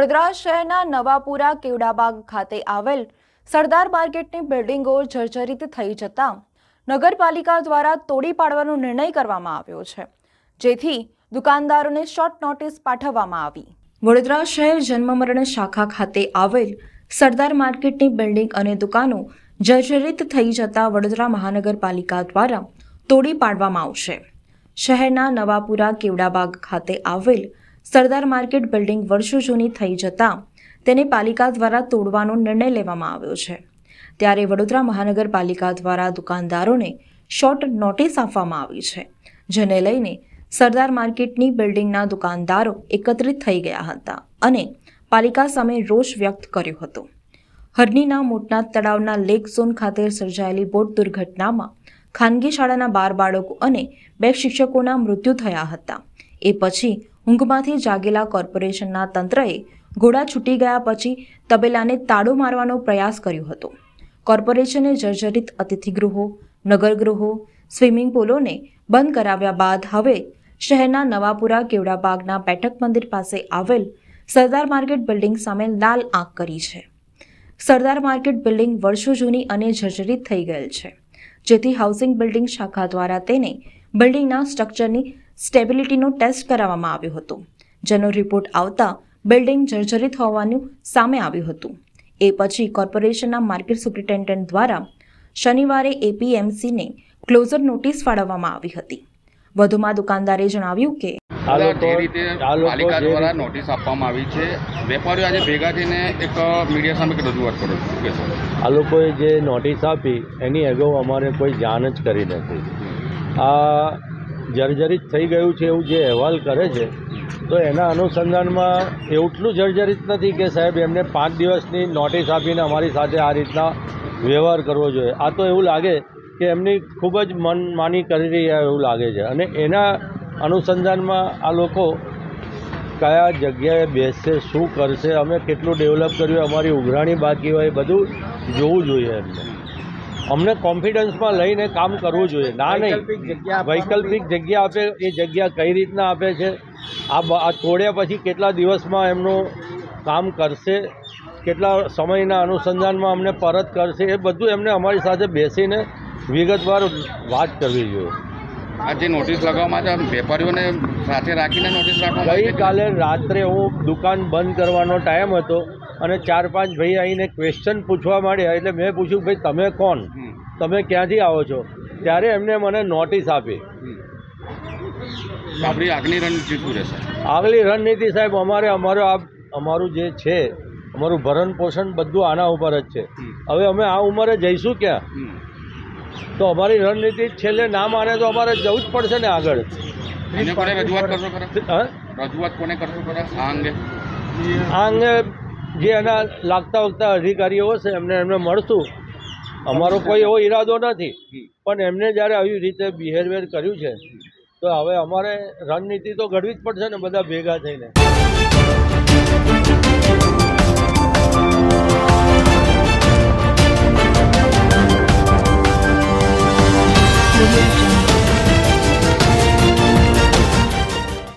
વડોદરા શહેરના નવાપુરા કેવડાબાગ ખાતે આવેલ સરદાર માર્કેટની બિલ્ડિંગો જર્જરિત થઈ જતા નગરપાલિકા દ્વારા તોડી પાડવાનો નિર્ણય કરવામાં આવ્યો છે, જેથી દુકાનદારોને શોર્ટ નોટિસ પાઠવવામાં આવી. વડોદરા શહેર જન્મમરણ શાખા ખાતે આવેલ સરદાર માર્કેટની બિલ્ડિંગ અને દુકાનો જર્જરિત થઈ જતા વડોદરા મહાનગરપાલિકા દ્વારા તોડી પાડવામાં આવશે. શહેરના નવાપુરા કેવડાબાગ ખાતે આવેલ સરદાર માર્કેટ બિલ્ડિંગ વર્ષો જૂની થઈ જતાં તેને પાલિકા દ્વારા તોડવાનો નિર્ણય લેવામાં આવ્યો છે. ત્યારે વડોદરા મહાનગરપાલિકા દ્વારા દુકાનદારોને શોર્ટ નોટિસ આપવામાં આવી છે, જેને લઈને સરદાર માર્કેટની બિલ્ડિંગના દુકાનદારો એકત્રિત થઈ ગયા હતા અને પાલિકા સામે રોષ વ્યક્ત કર્યો હતો. હરનીના મોટના તળાવના લેક ઝોન ખાતે સર્જાયેલી બોટ દુર્ઘટનામાં ખાનગી શાળાના બાર બાળકો અને બે શિક્ષકોના મૃત્યુ થયા હતા. એ પછી ઊંઘમાંથી જાગેલા કોર્પોરેશનના તંત્રએ ઘોડા છૂટી ગયા પછી તબેલાને તાળો મારવાનો પ્રયાસ કર્યો હતો. કોર્પોરેશને જર્જરિત અતિથિગૃહો, નગરગૃહો, સ્વિમિંગ પુલોને બંધ કરાવ્યા બાદ હવે શહેરના નવાપુરા કેવડાબાગના બેઠક મંદિર પાસે આવેલ સરદાર માર્કેટ બિલ્ડિંગ સામે લાલ આંખ કરી છે. સરદાર માર્કેટ બિલ્ડિંગ વર્ષો જૂની અને જર્જરિત થઈ ગયેલ છે. જેથી હાઉસિંગ બિલ્ડિંગ શાખા દ્વારા તેને બિલ્ડિંગના સ્ટ્રક્ચરની સ્ટેબિલિટીનો ટેસ્ટ કરાવવામાં આવ્યો હતો. જેનો રિપોર્ટ આવતા બિલ્ડિંગ જર્જરિત હોવાનું સામે આવ્યું હતું. એ પછી કોર્પોરેશનના માર્કેટ સુપ્રિન્ટેન્ડન્ટ દ્વારા શનિવારે એપીએમસીને ક્લોઝર નોટિસ ફાળવવામાં આવી હતી. વધુમાં દુકાનદારે જણાવ્યું કે આ જે રીતે પાલિકા દ્વારા નોટિસ આપવામાં આવી છે વેપારીઓ આજે ભેગા થઈને એક મીડિયા સામે રજૂઆત કરો છો? આ લોકોએ જે નોટિસ આપી એની અગાઉ અમારે કોઈ જાણ જ કરી નથી. આ જર્જરિત થઈ ગયું છે એવું જે અહેવાલ કરે છે, તો એના અનુસંધાનમાં એટલું જર્જરિત નથી કે સાહેબ એમને પાંચ દિવસની નોટિસ આપીને અમારી સાથે આ રીતના વ્યવહાર કરવો જોઈએ. આ તો એવું લાગે કે એમની ખૂબ જ મનમાની કરી રહ્યા એવું લાગે છે. અને એના અનુસંધાનમાં આ લોકો કયા જગ્યાએ બેસશે, શું કરશે, અમે કેટલું ડેવલપ કર્યું, અમારી ઉઘરાણી બાકી હોય બધું જોવું જોઈએ એમને. અમને કોન્ફિડન્સમાં લઈને કામ કરવું જોઈએ. ના નહીં. વૈકલ્પિક જગ્યા આપે એ જગ્યા કઈ રીતના આપે છે? આ બ- આ તોડ્યા પછી કેટલા દિવસમાં એમનું કામ કરશે? કેટલા સમયના અનુસંધાનમાં અમને પરત કરશે? એ બધું એમને અમારી સાથે બેસીને વિગતવાર વાત કરવી જોઈએ. આ જે નોટિસ લગાવવામાં આવે વેપારીઓને સાથે રાખીને નોટિસ રાખવામાં ગઈકાલે રાત્રે હું દુકાન બંધ કરવાનો ટાઈમ હતો. અને ચાર પાંચ ભાઈ આવીને ક્વેશ્ચન પૂછવા માંડ્યા એટલે મેં પૂછ્યું ભાઈ તમે કોણ? તમે ક્યાંથી આવો છો? ત્યારે એમને મને નોટિસ આપી. આપણી આગલી રણનીતિ શું રહેશે? આગલી રણનીતિ સાહેબ અમારે અમારો આ અમારું જે છે અમારું ભરણ પોષણ બધું આના ઉપર જ છે. હવે અમે આ ઉંમરે જઈશું ક્યાં? તો અમારી રણનીતિ છેલ્લે ના માને તો અમારે જવું જ પડશે ને આગળ. રજૂઆત કરશો રજૂઆત કોને કરશો આ અંગે? આ અંગે જે એના લાગતા વાગતા અધિકારીઓ હશે, એમને એમને મળશું. અમારો કોઈ એવો ઈરાદો નથી. પણ એમને જ્યારે આવી રીતે બિહેવિયર કર્યું છે, તો હવે અમારે રણનીતિ તો ઘડવી જ પડશે ને, બધા ભેગા થઈને.